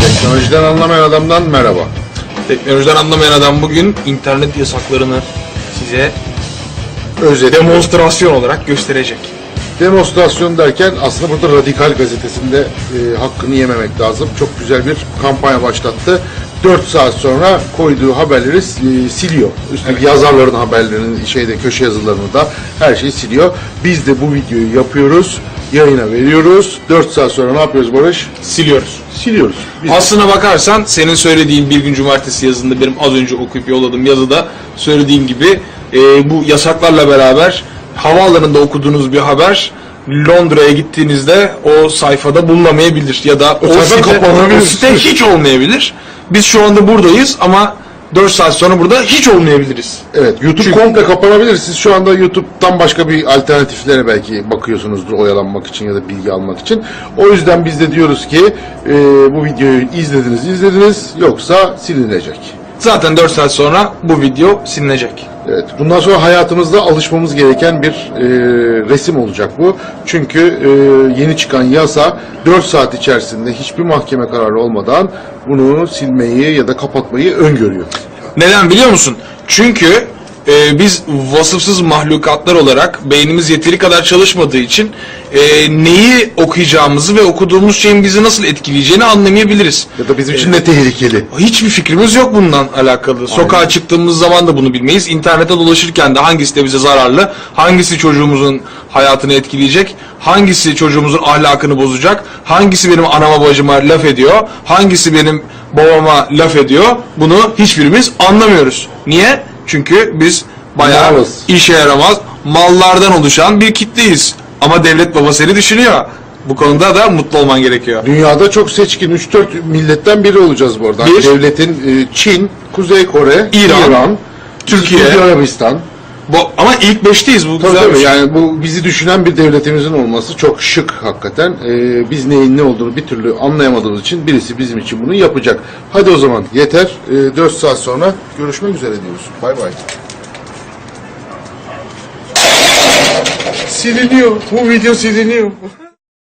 Teknolojiden anlamayan adamdan merhaba. Teknolojiden anlamayan adam bugün internet yasaklarını size Özet. demonstrasyon olarak gösterecek. Demonstrasyon derken aslında burada Radikal gazetesinde e, hakkını yememek lazım. Çok güzel bir kampanya başlattı. 4 saat sonra koyduğu haberleri e, siliyor. Üstelik yazarların haberlerini, şeyde köşe yazılarını da her şeyi siliyor. Biz de bu videoyu yapıyoruz, yayına veriyoruz. 4 saat sonra ne yapıyoruz Barış? Siliyoruz. Siliyoruz. Biz Aslına bakarsan senin söylediğin bir gün cumartesi yazında benim az önce okuyup yolladığım yazıda söylediğim gibi e, bu yasaklarla beraber havaalanında okuduğunuz bir haber Londra'ya gittiğinizde o sayfada bulunamayabilir ya da o, sayfa site, kapanabilir. o site hiç olmayabilir. Biz şu anda buradayız ama 4 saat sonra burada hiç olmayabiliriz. Evet, YouTube Çünkü- komple kapanabilir. Siz şu anda YouTube'dan başka bir alternatiflere belki bakıyorsunuzdur oyalanmak için ya da bilgi almak için. O yüzden biz de diyoruz ki e, bu videoyu izlediniz, izlediniz yoksa silinecek. Zaten 4 saat sonra bu video silinecek. Evet, bundan sonra hayatımızda alışmamız gereken bir e, resim olacak bu. Çünkü e, yeni çıkan yasa 4 saat içerisinde hiçbir mahkeme kararı olmadan bunu silmeyi ya da kapatmayı öngörüyor. Neden biliyor musun? Çünkü e, biz vasıfsız mahlukatlar olarak beynimiz yeteri kadar çalışmadığı için e, neyi okuyacağımızı ve okuduğumuz şeyin bizi nasıl etkileyeceğini anlamayabiliriz. Ya da bizim için ne tehlikeli. Hiçbir fikrimiz yok bundan alakalı. Sokağa çıktığımız zaman da bunu bilmeyiz. İnternette dolaşırken de hangisi de bize zararlı, hangisi çocuğumuzun hayatını etkileyecek, hangisi çocuğumuzun ahlakını bozacak, hangisi benim anama bacıma laf ediyor, hangisi benim babama laf ediyor. Bunu hiçbirimiz anlamıyoruz. Niye? Çünkü biz bayağı Malız. işe yaramaz mallardan oluşan bir kitleyiz. Ama devlet baba seni düşünüyor. Bu konuda da mutlu olman gerekiyor. Dünyada çok seçkin 3-4 milletten biri olacağız bu arada. Bir. Devletin e, Çin, Kuzey Kore, İran, Türkiye. Suudi Arabistan. Bu, ama ilk beşteyiz bu Tabii güzel bir tabii şey. yani bu bizi düşünen bir devletimizin olması çok şık hakikaten. E, biz neyin ne olduğunu bir türlü anlayamadığımız için birisi bizim için bunu yapacak. Hadi o zaman yeter. E, 4 saat sonra görüşmek üzere diyoruz. Bay bay. Siliniyor. Bu video siliniyor.